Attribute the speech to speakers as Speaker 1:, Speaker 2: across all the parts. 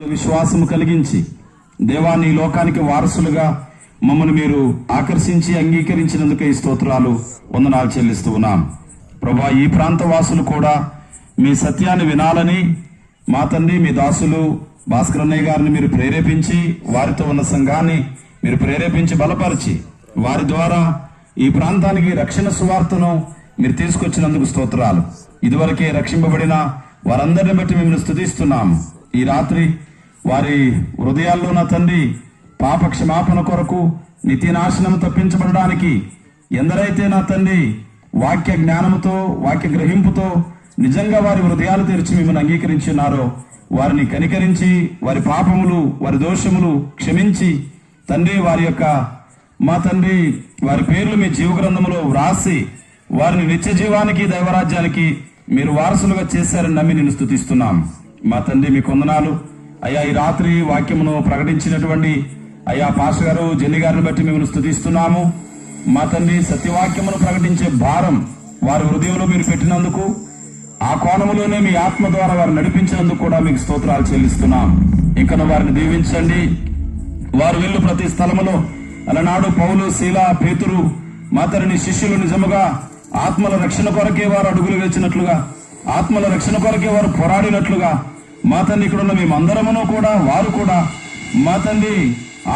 Speaker 1: విశ్వాసము కలిగించి దేవాన్ని లోకానికి వారసులుగా మమ్మల్ని మీరు ఆకర్షించి అంగీకరించినందుకే ఈ స్తోత్రాలు వందనాలు చెల్లిస్తూ ఉన్నాం. ప్రభా ఈ ప్రాంత వాసులు కూడా మీ సత్యాన్ని వినాలని మా తండ్రి మీ దాసులు భాస్కర్ అన్నయ్య గారిని మీరు ప్రేరేపించి వారితో ఉన్న సంఘాన్ని మీరు ప్రేరేపించి బలపరిచి వారి ద్వారా ఈ ప్రాంతానికి రక్షణ సువార్తను మీరు తీసుకొచ్చినందుకు స్తోత్రాలు. ఇదివరకే రక్షింపబడిన వారందరిని బట్టి మిమ్మల్ని స్థుతిస్తున్నాము ఈ రాత్రి వారి హృదయాల్లో నా తండ్రి పాప క్షమాపణ కొరకు నితి నాశనం తప్పించబడడానికి ఎందరైతే నా తండ్రి వాక్య జ్ఞానముతో వాక్య గ్రహింపుతో నిజంగా వారి హృదయాలు తెరిచి మిమ్మల్ని అంగీకరించున్నారో వారిని కనికరించి వారి పాపములు వారి దోషములు క్షమించి తండ్రి వారి యొక్క మా తండ్రి వారి పేర్లు మీ జీవగ్రంథములో వ్రాసి వారిని నిత్య జీవానికి దైవరాజ్యానికి మీరు వారసులుగా చేశారని నమ్మి నేను స్థుతిస్తున్నాం మా తండ్రి మీ కొందనాలు. అయ్యా ఈ రాత్రి వాక్యమును ప్రకటించినటువంటి అయ్యా పాష గారు జెల్లి గారిని బట్టి మేము స్థుతిస్తున్నాము మా తండ్రి సత్యవాక్యమును ప్రకటించే భారం వారి హృదయంలో మీరు పెట్టినందుకు ఆ కోణములోనే మీ ఆత్మ ద్వారా వారు నడిపించినందుకు కూడా మీకు స్తోత్రాలు చెల్లిస్తున్నాం. ఇంకను వారిని దీవించండి. వారు వెళ్ళు ప్రతి స్థలములో అలనాడు పౌలు శీల పేతురు మాతరిని శిష్యులు నిజముగా ఆత్మల రక్షణ కొరకే వారు అడుగులు వేచినట్లుగా ఆత్మల రక్షణ కొరకే వారు పోరాడినట్లుగా మా తండ్రి ఇక్కడ ఉన్న మేమందరమును కూడా వారు కూడా మా తండ్రి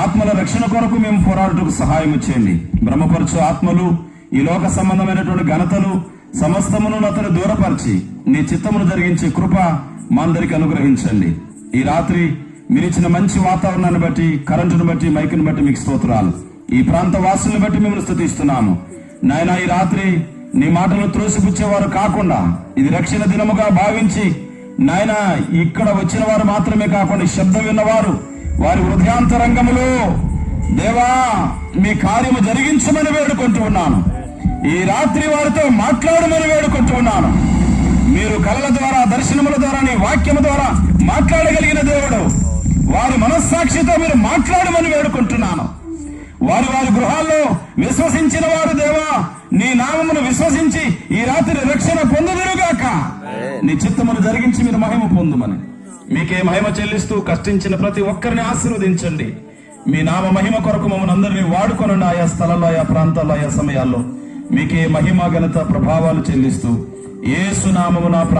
Speaker 1: ఆత్మల రక్షణ కొరకు మేము పోరాడుటకు సహాయం చేయండి. బ్రహ్మపరచు ఆత్మలు ఈ లోక సంబంధమైనటువంటి ఘనతలు సమస్తమును అతను దూరపరిచి నీ చిత్తమును జరిగించే కృప మా అందరికి అనుగ్రహించండి. ఈ రాత్రి మీరిచ్చిన మంచి వాతావరణాన్ని బట్టి కరెంటును బట్టి మైకును బట్టి మీకు స్తోత్రాలు. ఈ ప్రాంత వాసులను బట్టి మిమ్మల్ని స్థుతిస్తున్నాము. నాయన ఈ రాత్రి నీ మాటలు త్రోసిపుచ్చేవారు కాకుండా ఇది రక్షణ దినముగా భావించి నాయన ఇక్కడ వచ్చిన వారు మాత్రమే కాకుండా శబ్దం విన్నవారు వారి హృదయాంతరంగములో దేవా మీ కార్యము జరిగించమని వేడుకుంటూ ఉన్నాను. ఈ రాత్రి వారితో మాట్లాడమని వేడుకుంటూ ఉన్నాను. మీరు కళల ద్వారా దర్శనముల ద్వారా నీ వాక్యము ద్వారా మాట్లాడగలిగిన దేవుడు వారి మనస్సాక్షితో మీరు మాట్లాడమని వేడుకుంటున్నాను. వారి వారి గృహాల్లో విశ్వసించిన వారు దేవా నీ నామమును విశ్వసించి ఈ రాత్రి రక్షణ నీ జరిగించి మీరు మహిమ పొందుమని. మీకే మహిమ చెల్లిస్తూ కష్టించిన ప్రతి ఒక్కరిని ఆశీర్వదించండి. మీ నామ మహిమ కొరకు మమ్మల్ని అందరినీ వాడుకొనండి ఆయా స్థలాల్లో ఆయా ప్రాంతాల్లో ఆయా సమయాల్లో మీకే మహిమ ఘనత ప్రభావాలు చెల్లిస్తూ ఏ సునామము నా